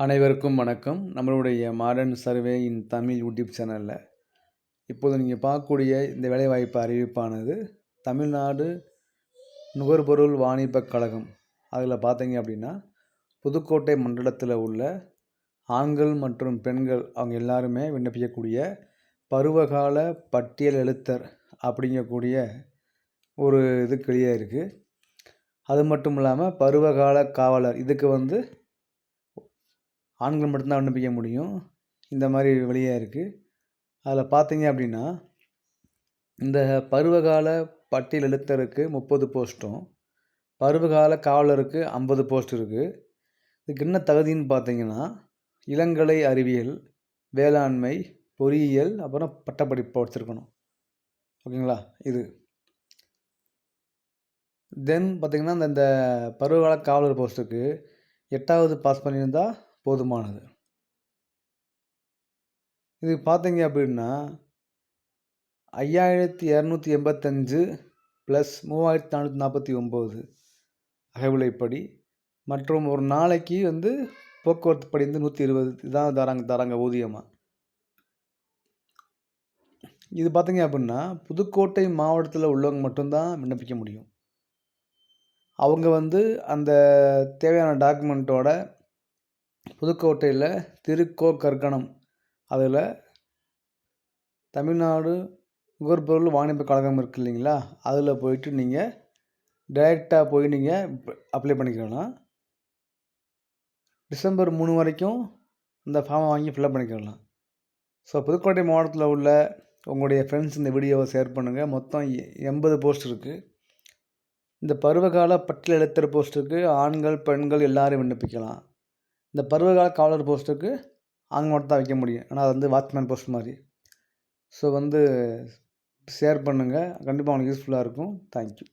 அனைவருக்கும் வணக்கம். நம்மளுடைய மாடர்ன் சர்வே இன் தமிழ் யூடியூப் சேனலில் இப்போது நீங்கள் பார்க்கக்கூடிய இந்த வேலைவாய்ப்பு அறிவிப்பானது தமிழ்நாடு நுகர்பொருள் வாணிபக் கழகம். அதில் பார்த்தீங்க அப்படின்னா புதுக்கோட்டை மண்டலத்தில் உள்ள ஆண்கள் மற்றும் பெண்கள் அவங்க எல்லாருமே விண்ணப்பிக்கக்கூடிய பருவகால பட்டியல் எழுத்தர் அப்படிங்கக்கூடிய ஒரு இது கிளியாக இருக்குது அது மட்டும் இல்லாமல் பருவகால காவலர் இதுக்கு வந்து ஆண்கள் மட்டும்தான் விண்ணப்பிக்க முடியும். இந்த மாதிரி வழியாக இருக்குது அதில் பார்த்தீங்க அப்படின்னா இந்த பருவகால பட்டியல் எழுத்தருக்கு முப்பது போஸ்ட்டும் பருவகால காவலருக்கு ஐம்பது போஸ்ட் இருக்குது இதுக்கு என்ன தகுதின்னு பார்த்தீங்கன்னா இளங்கலை அறிவியல் வேளாண்மை பொறியியல் அப்புறம் பட்டப்படிப்பு வச்சுருக்கணும் ஓகேங்களா? இது. தென் பார்த்திங்கன்னா இந்த இந்த பருவகால காவலர் போஸ்ட்டுக்கு எட்டாவது பாஸ் பண்ணியிருந்தால் போதுமானது. இது பார்த்தீங்க அப்படின்னா ஐயாயிரத்தி இரநூத்தி எண்பத்தஞ்சு ப்ளஸ் மூவாயிரத்தி நானூற்றி நாற்பத்தி ஒம்பது அகவிலைப்படி. மற்றும் ஒரு நாளைக்கு வந்து போக்குவரத்து படி வந்து நூற்றி இருபது. இதுதான் தராங்க தராங்க ஊதியமாக இது பார்த்தீங்க அப்படின்னா புதுக்கோட்டை மாவட்டத்தில் உள்ளவங்க மட்டும்தான் விண்ணப்பிக்க முடியும். அவங்க வந்து அந்த தேவையான டாக்குமெண்ட்டோட புதுக்கோட்டையில் திருக்கோக்கர்கணம் அதில் தமிழ்நாடு நுகர்பொருள் வாணிப கழகம் இருக்குது இல்லைங்களா? அதில் போயிட்டு நீங்கள் டைரெக்டாக போய் நீங்கள் அப்ளை பண்ணிக்கலாம் டிசம்பர் மூணு வரைக்கும் இந்த ஃபார்மை வாங்கி ஃபில்அப் பண்ணிக்கலாம் ஸோ புதுக்கோட்டை மாவட்டத்தில் உள்ள உங்களுடைய ஃப்ரெண்ட்ஸ் இந்த வீடியோவை ஷேர் பண்ணுங்கள் மொத்தம் எண்பது போஸ்ட் இருக்குது இந்த பருவகால பட்டியல் எழுத்துற போஸ்ட்டுக்கு ஆண்கள் பெண்கள் எல்லோரும் விண்ணப்பிக்கலாம். இந்த பருவகால காவலர் போஸ்ட்டுக்கு அங்கே மட்டும் தான் வைக்க முடியும். ஆனால் அது வந்து வாட்ச்மேன் போஸ்ட் மாதிரி. ஸோ வந்து ஷேர் பண்ணுங்கள் கண்டிப்பாக உங்களுக்கு யூஸ்ஃபுல்லாக இருக்கும். தேங்க்யூ.